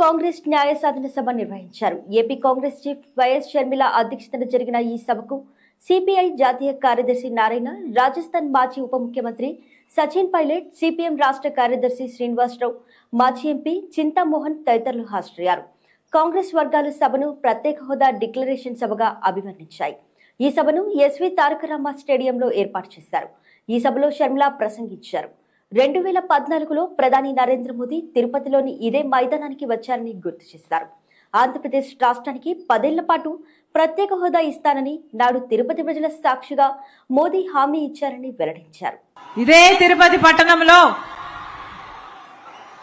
కాంగ్రెస్ న్యాయ సాధన సభ నిర్వహించారు. AP Congress chief YS Sharmila అధ్యక్షతన జరిగిన ఈ సభకు సిపిఐ జాతీయ కార్యదర్శి నారాయణ రాజస్థాన్ మాజీ ఉప ముఖ్యమంత్రి సచిన్ పైలట్ సిపిఎం రాష్ట్ర కార్యదర్శి శ్రీనివాసరావు మాజీ ఎంపీ చింతామోహన్ తదితరులు హాజరయ్యారు. కాంగ్రెస్ వర్గాలు సభను ప్రత్యేక హోదా డిక్లరేషన్ సభగా అభివర్ణించాయి. ఈ సభను ఎస్వి తారక రామ స్టేడియంలో ఏర్పాటు చేశారు. ఈ సభలో షర్మిల ప్రసంగించారు. రెండు వేల పద్నాలుగులో ప్రధాని నరేంద్ర మోదీ తిరుపతిలోని ఇదే మైదానానికి వచ్చారని గుర్తు చేశారు. ఆంధ్రప్రదేశ్ రాష్ట్రానికి పదేళ్ళ పాటు ప్రత్యేక హోదా ఇస్తానని నాడు తిరుపతి ప్రజల సాక్షిగా మోదీ హామీ ఇచ్చారని వెల్లడించారు. ఇదే తిరుపతి పట్టణంలో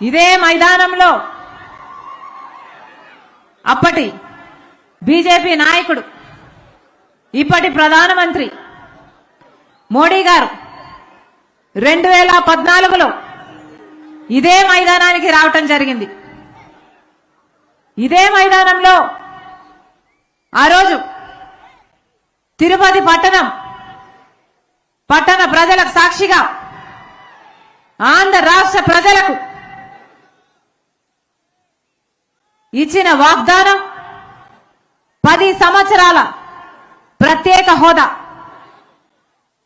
ఇదే మైదానంలో అప్పటి బీజేపీ నాయకుడు ఇప్పటి ప్రధానమంత్రి మోడీ గారు రెండు వేల పద్నాలుగులో ఇదే మైదానానికి రావటం జరిగింది. ఇదే మైదానంలో ఆ రోజు తిరుపతి పట్టణం పట్టణ ప్రజలకు సాక్షిగా ఆంధ్ర రాష్ట్ర ప్రజలకు ఇచ్చిన వాగ్దానం పది సంవత్సరాల ప్రత్యేక హోదా.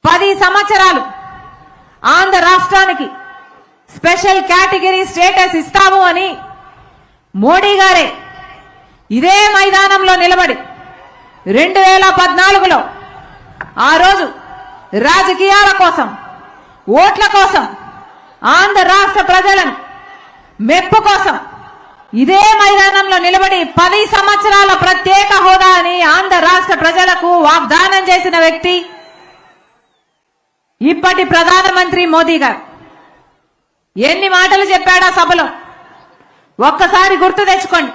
పది సంవత్సరాలు ఆంధ్ర రాష్ట్రానికి స్పెషల్ కేటగిరీ స్టేటస్ ఇస్తాము అని మోడీ గారే ఇదే మైదానంలో నిలబడి రెండు వేల పద్నాలుగులో ఆ రోజు రాజకీయాల కోసం ఓట్ల కోసం ఆంధ్ర రాష్ట్ర ప్రజలను మెప్పు కోసం ఇదే మైదానంలో నిలబడి పది సంవత్సరాల ప్రత్యేక హోదా అని ఆంధ్ర రాష్ట్ర ప్రజలకు వాగ్దానం చేసిన వ్యక్తి ఇప్పటి ప్రధానమంత్రి మోదీ గారు ఎన్ని మాటలు చెప్పాడా సభలో? ఒక్కసారి గుర్తు తెచ్చుకోండి.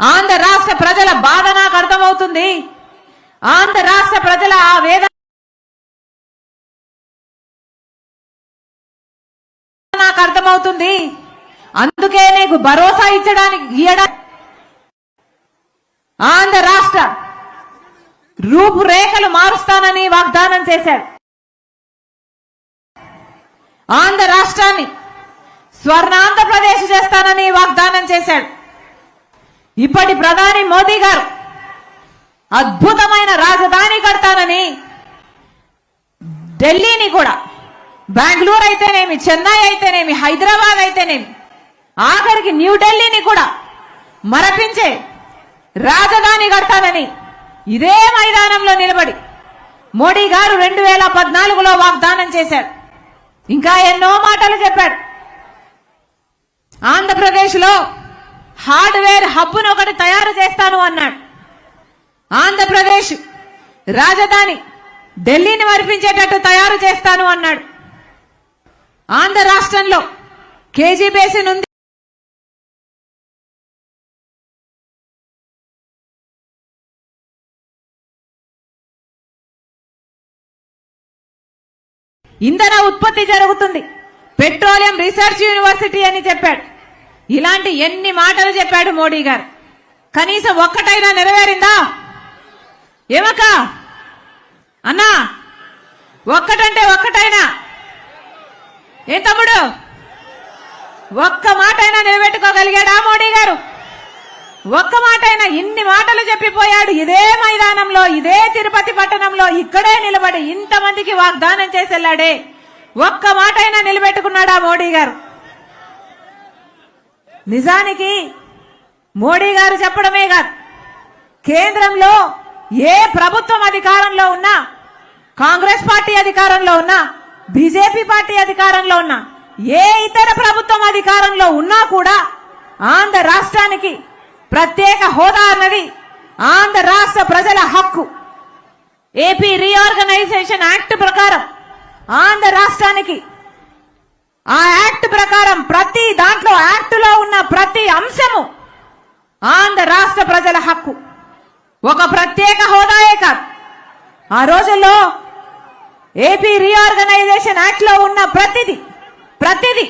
ఆంధ్ర రాష్ట్ర ప్రజల బాధ నాకు అర్థమవుతుంది. ఆంధ్ర రాష్ట్ర ప్రజల ఆ వేద నాకు అర్థమవుతుంది. అందుకే నీకు భరోసా ఇచ్చడానికి ఇయ్యడా? ఆంధ్ర రాష్ట్ర రూపురేఖలు మారుస్తానని వాగ్దానం చేశాడు ఆంధ్ర రాష్ట్రాన్ని స్వర్ణాంధ్రప్రదేశ్ చేస్తానని వాగ్దానం చేశాడు. ఇప్పటి ప్రధాని మోదీ గారు అద్భుతమైన రాజధాని కడతానని ఢిల్లీని కూడా బెంగళూరు అయితేనేమి చెన్నై అయితేనేమి హైదరాబాద్ అయితేనేమి ఆఖరికి న్యూఢిల్లీని కూడా మరపించే రాజధాని కడతానని ఇదే మైదానంలో నిలబడి మోడీ గారు రెండు వేల పద్నాలుగులో వాగ్దానం చేశారు. ఇంకా ఎన్నో మాటలు చెప్పాడు. ఆంధ్రప్రదేశ్లో హార్డ్వేర్ హబ్బును ఒకటి తయారు చేస్తాను అన్నాడు. ఆంధ్రప్రదేశ్ రాజధాని ఢిల్లీని మరిపించేటట్టు తయారు చేస్తాను అన్నాడు. ఆంధ్ర రాష్ట్రంలో కేజీ బేసిన్ ఉంది ఇంధన ఉత్పత్తి జరుగుతుంది. పెట్రోలియం రీసెర్చ్ యూనివర్సిటీ అని చెప్పాడు. ఇలాంటి ఎన్ని మాటలు చెప్పాడు మోడీ గారు. కనీసం ఒక్కటైనా నెరవేరిందా? ఏమక్క? అన్నా ఒక్కటంటే ఒక్కటైనా. ఏ తమ్ముడు? ఒక్క మాట అయినా నిలబెట్టుకోగలిగాడా మోడీ గారు? ఒక్క మాట అయినా ఇన్ని మాటలు చెప్పిపోయాడు ఇదే మైదానంలో ఇదే తిరుపతి పట్టణంలో ఇక్కడే నిలబడి ఇంతమందికి వాగ్దానం చేసి వెళ్ళాడే ఒక్క మాట అయినా నిలబెట్టుకున్నాడా మోడీ గారు? నిజానికి మోడీ గారు చెప్పడమే కాదు. కేంద్రంలో ఏ ప్రభుత్వం అధికారంలో ఉన్నా కాంగ్రెస్ పార్టీ అధికారంలో ఉన్నా బీజేపీ పార్టీ అధికారంలో ఉన్నా ఏ ఇతర ప్రభుత్వం అధికారంలో ఉన్నా కూడా ఆంధ్ర రాష్ట్రానికి ప్రత్యేక హోదా అన్నది ఆంధ్ర రాష్ట్ర ప్రజల హక్కు. ఏపీ రీఆర్గనైజేషన్ యాక్ట్ ప్రకారం ఆంధ్ర రాష్ట్రానికి ఆ యాక్ట్ ప్రకారం ప్రతి దాంట్లో యాక్ట్లో ఉన్న ప్రతి అంశము ఆంధ్ర రాష్ట్ర ప్రజల హక్కు. ఒక ప్రత్యేక హోదాయే కాదు. ఆ రోజుల్లో ఏపీ రీఆర్గనైజేషన్ యాక్ట్లో ఉన్న ప్రతిది ప్రతిది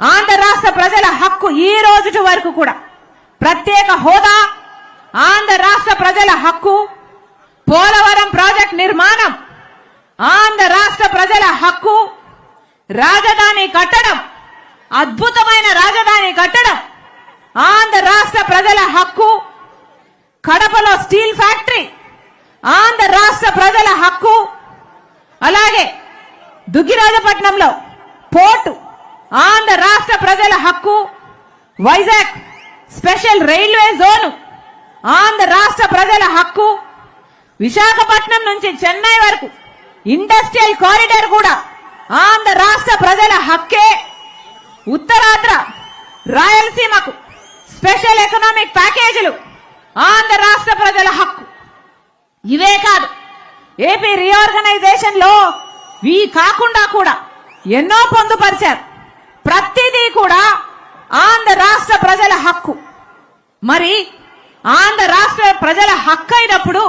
ఆంధ్ర రాష్ట్ర ప్రజల హక్కు ఈ రోజుటి వరకు కూడా. ప్రత్యేక హోదా ఆంధ్ర రాష్ట్ర ప్రజల హక్కు పోలవరం ప్రాజెక్ట్ నిర్మాణం ఆంధ్ర రాష్ట్ర ప్రజల హక్కు రాజధాని కట్టడం అద్భుతమైన రాజధాని కట్టడం ఆంధ్ర రాష్ట్ర ప్రజల హక్కు కడపలో స్టీల్ ఫ్యాక్టరీ ఆంధ్ర రాష్ట్ర ప్రజల హక్కు అలాగే దుగ్గిరాజపట్నంలో పోర్టు ఆంధ్ర రాష్ట్ర ప్రజల హక్కు Vizag special railway zone. Andhra రాష్ట్ర ప్రజల హక్కు. విశాఖపట్నం నుంచి చెన్నై వరకు. ఇండస్ట్రియల్ కారిడార్ కూడా ఆంధ్ర రాష్ట్ర ప్రజల హక్కే. ఉత్తరాంధ్ర రాయలసీమకు స్పెషల్ ఎకనామిక్ ప్యాకేజీలు ఆంధ్ర రాష్ట్ర ప్రజల హక్కు. ఇవే కాదు ఏపీ రీఆర్గనైజేషన్లో ఇవి కాకుండా కూడా ఎన్నో పొందుపరిచారు. ప్రతిదీ కూడా ఆంధ్ర రాష్ట్ర ప్రజల హక్కు. మరి ఆంధ్ర రాష్ట్ర ప్రజల హక్కు అయినప్పుడు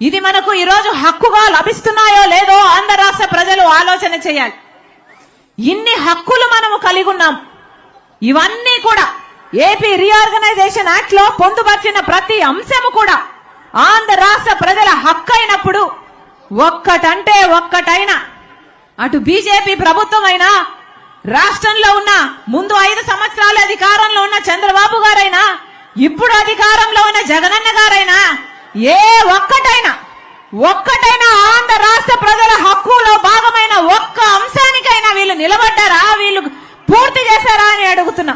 ఇది మనకు ఈరోజు హక్కుగా లభిస్తున్నాయో లేదో ఆంధ్ర రాష్ట్ర ప్రజలు ఆలోచన చేయాలి. ఇన్ని హక్కులు మనము కలిగి ఉన్నాం. ఇవన్నీ కూడా ఏపీ రీఆర్గనైజేషన్ యాక్ట్లో పొందుపరిచిన ప్రతి అంశము కూడా ఆంధ్ర రాష్ట్ర ప్రజల హక్కు అయినప్పుడు ఒక్కటంటే ఒక్కటైనా అటు బీజేపీ ప్రభుత్వం అయినా రాష్ట్రంలో ఉన్న ముందు ఐదు సంవత్సరాల అధికారంలో ఉన్న చంద్రబాబు గారైనా ఇప్పుడు అధికారంలో ఉన్న జగనన్న గారైనా ఏ ఒక్కటైనా ఒక్కటైనా ఆంధ్ర రాష్ట్ర ప్రజల హక్కులో భాగమైన ఒక్క అంశానికైనా వీళ్ళు నిలబడ్డారా? వీళ్ళు పూర్తి చేశారా అని అడుగుతున్నా.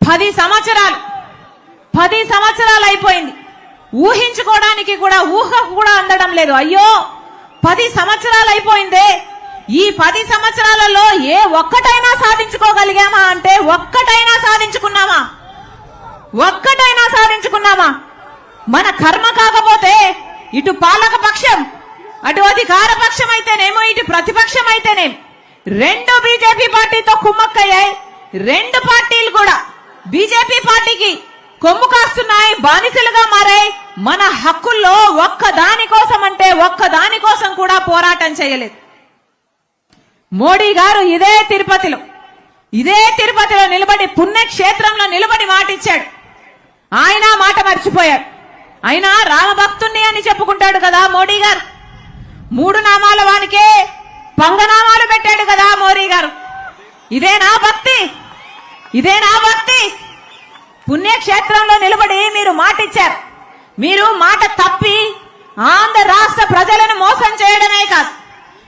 పది సంవత్సరాలు పది సంవత్సరాలు అయిపోయింది. ఊహించుకోవడానికి కూడా ఊహ కూడా అందడం లేదు. అయ్యో పది సంవత్సరాలు అయిపోయిందే. ఈ పది సంవత్సరాలలో ఏ ఒక్కటైనా సాధించుకోగలిగామా అంటే ఒక్కటైనా సాధించుకున్నామా? ఒక్కటైనా సాధించుకున్నామా? మన కర్మ కాకపోతే ఇటు పాలక పక్షం అటు అధికార పక్షం అయితేనేమో ఇటు ప్రతిపక్షం అయితేనేం రెండు బీజేపీ పార్టీతో కుమ్మక్కయ్యాయి. రెండు పార్టీలు కూడా బీజేపీ పార్టీకి కొమ్ము కాస్తున్నాయి బానిసలుగా మారాయి. మన హక్కుల్లో ఒక్క దాని కోసం అంటే ఒక్క దాని కోసం కూడా పోరాటం చేయలేదు. మోడీ గారు ఇదే తిరుపతిలో. ఇదే తిరుపతిలో నిలబడి పుణ్యక్షేత్రంలో నిలబడి మాటిచ్చాడు. ఆయన మాట మర్చిపోయాడు ఆయన రామభక్తుణ్ణి అని చెప్పుకుంటాడు కదా మోడీ గారు. మూడు నామాల వానికే పంగనామాలు పెట్టాడు కదా మోడీ గారు. ఇదే నా భక్తి. ఇదే నా భక్తి. పుణ్యక్షేత్రంలో నిలబడి మీరు మాటిచ్చారు. మీరు మాట తప్పి ఆంధ్ర రాష్ట్ర ప్రజలను మోసం చేయడమే కాదు.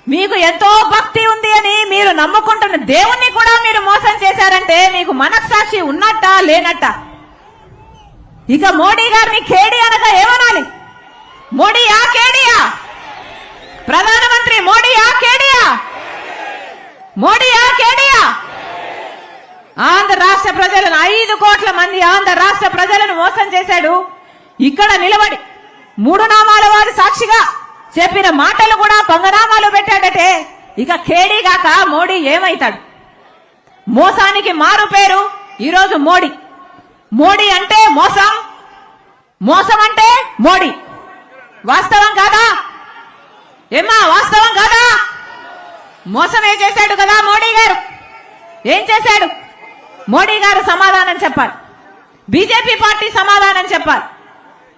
మీకు ఎంతో భక్తి ఉంది అని మీరు నమ్ముకుంటున్న దేవుణ్ణి కూడా మీరు మోసం చేశారంటే మీకు మనస్సాక్షి ఉన్నట్ట లేనట్ట? ఇక మోడీ గారిని కేడి అనగా ఏమనాలి? మోడీయా కేడియా? ప్రధానమంత్రి మోడీయా కేడియా? మోడీయా కేడియా? ఆంధ్ర రాష్ట్ర ప్రజలను ఐదు కోట్ల మంది ఆంధ్ర రాష్ట్ర ప్రజలను మోసం చేశాడు. ఇక్కడ నిలబడి మూడు నామాల వారి సాక్షిగా చెప్పిన మాటలు కూడా పొంగనామాలు పెట్టాడటే. ఇక కేడీగాక మోడీ ఏమైతాడు? మోసానికి మారు పేరు ఈరోజు మోడీ. మోడీ అంటే మోసం. మోసం అంటే మోడీ. వాస్తవం కాదా? ఏమ్మా వాస్తవం కాదా? మోసమే చేశాడు కదా మోడీ గారు. ఏం చేశాడు? మోడీ గారు సమాధానం చెప్పాలి. బీజేపీ పార్టీ సమాధానం చెప్పాలి.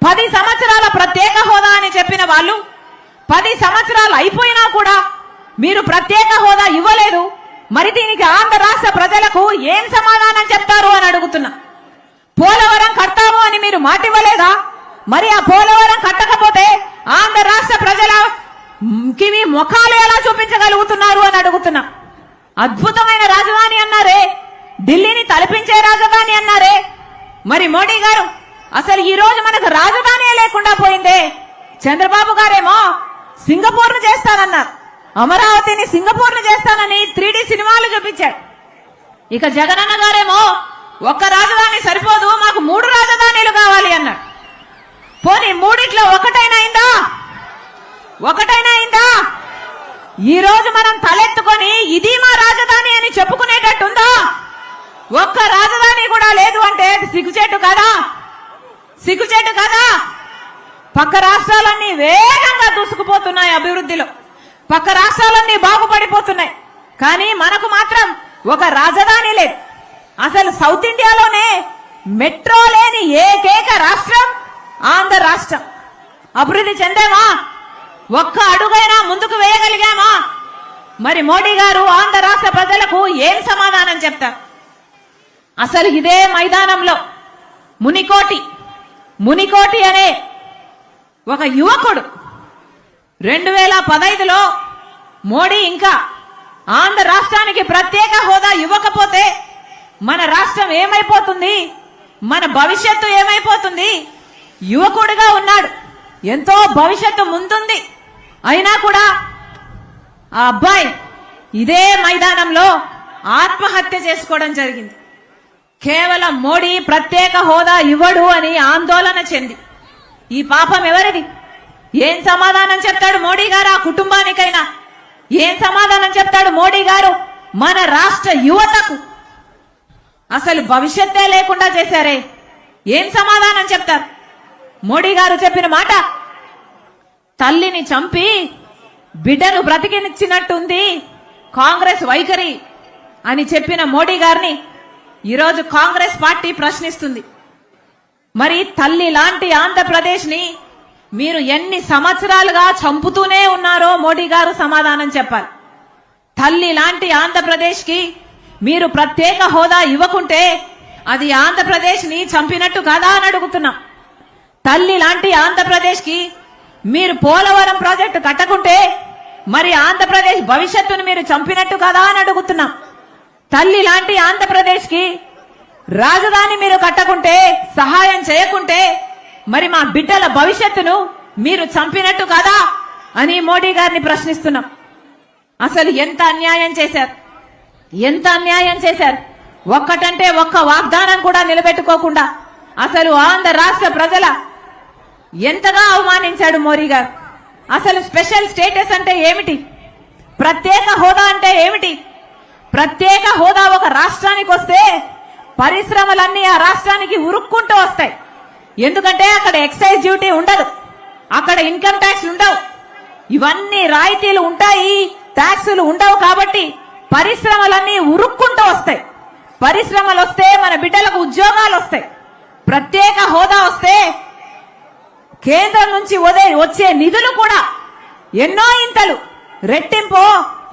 పది సంవత్సరాల ప్రత్యేక హోదా అని చెప్పిన వాళ్ళు పది సంవత్సరాలు అయిపోయినా కూడా మీరు ప్రత్యేక హోదా ఇవ్వలేదు. మరి దీనికి ఆంధ్ర రాష్ట్ర ప్రజలకు ఏం సమాధానం చెప్తారు అని అడుగుతున్నా. పోలవరం కడతాము అని మీరు మాట ఇవ్వలేదా మరి ఆ పోలవరం కట్టకపోతే ఆంధ్ర రాష్ట్ర ప్రజల కివి ముఖాలు ఎలా చూపించగలుగుతున్నారు అని అడుగుతున్నా. అద్భుతమైన రాజధాని అన్నారే. ఢిల్లీని తలపించే రాజధాని అన్నారే. మరి మోడీ గారు అసలు ఈ రోజు మనకు రాజధానే లేకుండా పోయిందే. చంద్రబాబు గారేమో సింగపూర్ను చేస్తానన్నారు. అమరావతిని సింగపూర్ను చేస్తానని త్రీ సినిమాలు చూపించాడు ఇక జగనన్న గారేమో ఒక్క రాజధాని సరిపోదు మాకు మూడు రాజధానీలు కావాలి అన్నాడు. పోనీ మూడిట్లో ఒకటైనా అయిందా? ఒకటైనా అయిందా? ఈ రోజు మనం తలెత్తుకొని ఇది మా రాజధాని అని చెప్పుకునేటట్టుందా? ఒక్క రాజధాని కూడా లేదు అంటే అది సిగ్గుచేటు కదా? సిగ్గుచేటు కదా? పక్క రాష్ట్రాలన్నీ వేగంగా దూసుకుపోతున్నాయి అభివృద్ధిలో. పక్క రాష్ట్రాలన్నీ బాగుపడిపోతున్నాయి. కానీ మనకు మాత్రం ఒక రాజధాని లేదు. అసలు సౌత్ ఇండియాలోనే మెట్రో లేని ఏకైక రాష్ట్రం ఆంధ్ర రాష్ట్రం. అభివృద్ధి చెందామా? ఒక్క అడుగైనా ముందుకు వేయగలిగామా? మరి మోడీ గారు ఆంధ్ర రాష్ట్ర ప్రజలకు ఏం సమాధానం చెప్తారు? అసలు ఇదే మైదానంలో మునికోటి మునికోటి అనే ఒక యువకుడు. రెండు వేల పదైదులో మోడీ ఇంకా ఆంధ్ర రాష్ట్రానికి ప్రత్యేక హోదా ఇవ్వకపోతే మన రాష్ట్రం ఏమైపోతుంది? మన భవిష్యత్తు ఏమైపోతుంది? యువకుడిగా ఉన్నాడు. ఎంతో భవిష్యత్తు ముందుంది. అయినా కూడా ఆ అబ్బాయి ఇదే మైదానంలో ఆత్మహత్య చేసుకోవడం జరిగింది. కేవలం మోడీ ప్రత్యేక హోదా ఇవ్వడు అని ఆందోళన చెంది. ఈ పాపం ఎవరిది? ఏం సమాధానం చెప్తాడు మోడీ గారు ఆ కుటుంబానికైనా? ఏం సమాధానం చెప్తాడు మోడీ గారు మన రాష్ట్ర యువతకు? అసలు భవిష్యత్తే లేకుండా చేశారే. ఏం సమాధానం చెప్తారు? మోడీ గారు చెప్పిన మాట? తల్లిని చంపి బిడ్డను బ్రతికినిచ్చినట్టుంది కాంగ్రెస్ వైఖరి అని చెప్పిన మోడీ గారిని ఈరోజు కాంగ్రెస్ పార్టీ ప్రశ్నిస్తుంది. మరి తల్లి లాంటి ఆంధ్రప్రదేశ్ని మీరు ఎన్ని సంవత్సరాలుగా చంపుతూనే ఉన్నారో మోడీ గారు సమాధానం చెప్పాలి. తల్లి లాంటి ఆంధ్రప్రదేశ్కి మీరు ప్రత్యేక హోదా ఇవ్వకుంటే అది ఆంధ్రప్రదేశ్ని చంపినట్టు కాదా అని అడుగుతున్నాం. తల్లి లాంటి ఆంధ్రప్రదేశ్కి మీరు పోలవరం ప్రాజెక్టు కట్టకుంటే మరి ఆంధ్రప్రదేశ్ భవిష్యత్తును మీరు చంపినట్టు కదా అని అడుగుతున్నాం. తల్లి లాంటి ఆంధ్రప్రదేశ్కి రాజధాని మీరు కట్టకుంటే సహాయం చేయకుంటే మరి మా బిడ్డల భవిష్యత్తును మీరు చంపినట్టు కదా అని మోడీ గారిని ప్రశ్నిస్తున్నాం. అసలు ఎంత అన్యాయం చేశారు? ఎంత అన్యాయం చేశారు? ఒక్కటంటే ఒక్క వాగ్దానం కూడా నిలబెట్టుకోకుండా అసలు ఆంధ్ర రాష్ట్ర ప్రజల ఎంతగా అవమానించాడు మోడీ గారు? అసలు స్పెషల్ స్టేటస్ అంటే ఏమిటి? ప్రత్యేక హోదా అంటే ఏమిటి? ప్రత్యేక హోదా ఒక రాష్ట్రానికి వస్తే పరిశ్రమలన్నీ ఆ రాష్ట్రానికి ఉరుక్కుంటూ వస్తాయి. ఎందుకంటే అక్కడ ఎక్సైజ్ డ్యూటీ ఉండదు. అక్కడ ఇన్కమ్ ట్యాక్స్ ఉండవు. ఇవన్నీ రాయితీలు ఉంటాయి ట్యాక్సులు ఉండవు కాబట్టి పరిశ్రమలన్నీ ఉరుక్కుంటూ వస్తాయి. పరిశ్రమలు వస్తే మన బిడ్డలకు ఉద్యోగాలు వస్తాయి. ప్రత్యేక హోదా వస్తే కేంద్రం నుంచి వచ్చే నిధులు కూడా ఎన్నో ఇంతలు రెట్టింపు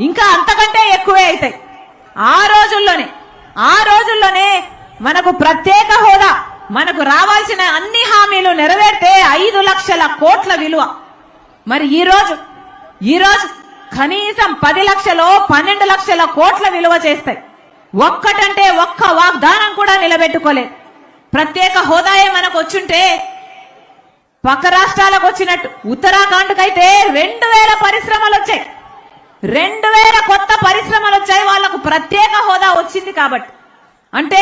ఇంకా అంతకంటే ఎక్కువే అవుతాయి. ఆ రోజుల్లోనే ఆ రోజుల్లోనే మనకు ప్రత్యేక హోదా. మనకు రావాల్సిన అన్ని హామీలు నెరవేర్తే ఐదు లక్షల కోట్ల విలువ. మరి ఈ రోజు ఈ రోజు కనీసం పది లక్షలు పన్నెండు లక్షల కోట్ల విలువ చేస్తాయి. ఒక్కటంటే ఒక్క వాగ్దానం కూడా నిలబెట్టుకోలేదు ప్రత్యేక హోదాయే మనకు వచ్చుంటే పక్క రాష్ట్రాలకు వచ్చినట్టు ఉత్తరాఖండ్ కైతే రెండు వేల పరిశ్రమలు వచ్చాయి. రెండు వేల కొత్త పరిశ్రమలు వచ్చాయి వాళ్ళకు ప్రత్యేక హోదా వచ్చింది కాబట్టి. అంటే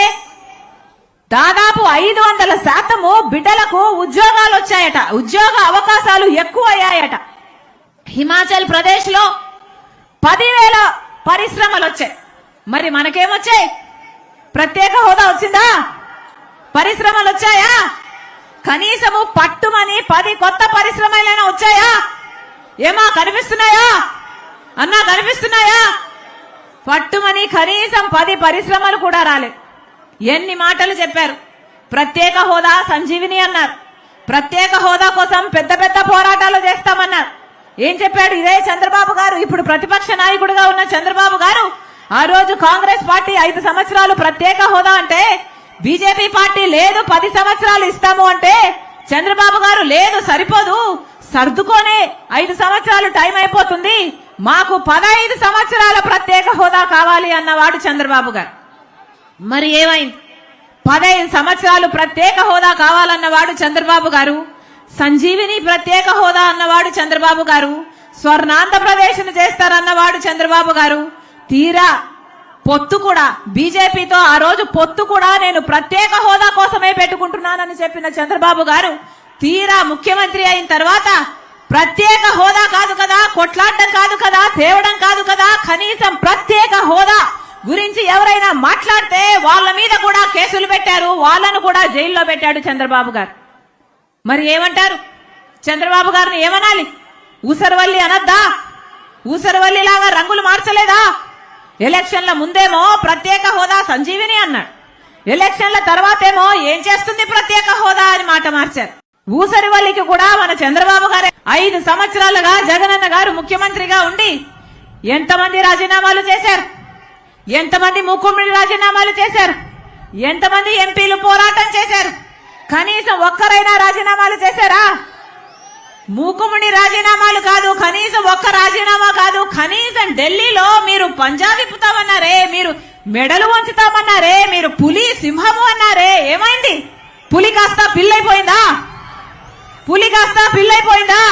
దాదాపు ఐదు వందల శాతము బిడ్డలకు ఉద్యోగాలు వచ్చాయట. ఉద్యోగ అవకాశాలు ఎక్కువ అయ్యాయట హిమాచల్ ప్రదేశ్లో పదివేల పరిశ్రమలు వచ్చాయి. మరి మనకేమొచ్చాయి? ప్రత్యేక హోదా వచ్చిందా? పరిశ్రమలు వచ్చాయా? కనీసము పట్టుమని పది కొత్త పరిశ్రమలైనా వచ్చాయా? ఏమా కనిపిస్తున్నాయా? అన్నా కనిపిస్తున్నాయా? పట్టుమని కనీసం పది పరిశ్రమలు కూడా రాలే ఎన్ని మాటలు చెప్పారు. ప్రత్యేక హోదా సంజీవిని అన్నారు. ప్రత్యేక హోదా కోసం పెద్ద పెద్ద పోరాటాలు చేస్తామన్నారు. ఏం చెప్పాడు? ఇదే చంద్రబాబు గారు? ఇప్పుడు ప్రతిపక్ష నాయకుడిగా ఉన్న చంద్రబాబు గారు ఆ రోజు కాంగ్రెస్ పార్టీ ఐదు సంవత్సరాలు ప్రత్యేక హోదా అంటే బీజేపీ పార్టీ లేదు పది సంవత్సరాలు ఇస్తాము అంటే చంద్రబాబు గారు లేదు సరిపోదు. సర్దుకోనే ఐదు సంవత్సరాలు టైం అయిపోతుంది. మాకు పదహైదు సంవత్సరాల ప్రత్యేక హోదా కావాలి అన్నవాడు చంద్రబాబు గారు. మరి ఏమైంది? పదహైదు సంవత్సరాలు ప్రత్యేక హోదా కావాలన్నవాడు చంద్రబాబు గారు సంజీవిని ప్రత్యేక హోదా అన్నవాడు చంద్రబాబు గారు స్వర్ణాంధ్రప్రదేశ్ను చేస్తారన్నవాడు చంద్రబాబు గారు తీరా పొత్తు కూడా బీజేపీతో ఆ రోజు పొత్తు కూడా నేను ప్రత్యేక హోదా కోసమే పెట్టుకుంటున్నానని చెప్పిన చంద్రబాబు గారు తీరా ముఖ్యమంత్రి అయిన తర్వాత ప్రత్యేక హోదా కాదు కదా కొట్లాడడం కాదు కదా తేవడం కాదు కదా కనీసం ప్రత్యేక హోదా గురించి ఎవరైనా మాట్లాడితే వాళ్ళ మీద కూడా కేసులు పెట్టారు వాళ్ళను కూడా జైల్లో పెట్టాడు చంద్రబాబు గారు. మరి ఏమంటారు? చంద్రబాబు గారిని ఏమనాలి? ఊసరవల్లి అనద్దా? ఊసరవల్లి లాగా రంగులు మార్చలేదా? ఎలక్షన్ల ముందేమో ప్రత్యేక హోదా సంజీవిని అన్నాడు. ఎలక్షన్ల తర్వాతేమో ఏం చేస్తుంది ప్రత్యేక హోదా అని మాట మార్చారు. ఊసరివల్లికి కూడా మన చంద్రబాబు గారే ఐదు సంవత్సరాలుగా జగనన్న గారు ముఖ్యమంత్రిగా ఉండి ఎంతమంది రాజీనామాలు చేశారు? ఎంతమంది ముఖ్యమంత్రి రాజీనామాలు చేశారు? ఎంతమంది ఎంపీలు పోరాటం చేశారు? కనీసం ఒక్కరైనా రాజీనామాలు చేశారా? మూకుముడి రాజీనామాలు కాదు కనీసం ఒక్క రాజీనామా కాదు కనీసం ఢిల్లీలో మీరు పంజాబ్ ఇప్పుతామన్నారే మీరు మెడలు వంచుతామన్నారే మీరు పులి సింహము అన్నారే ఏమైంది? పులి కాస్త పిల్లైపోయిందా? పులి కాస్త పిల్లైపోయిందా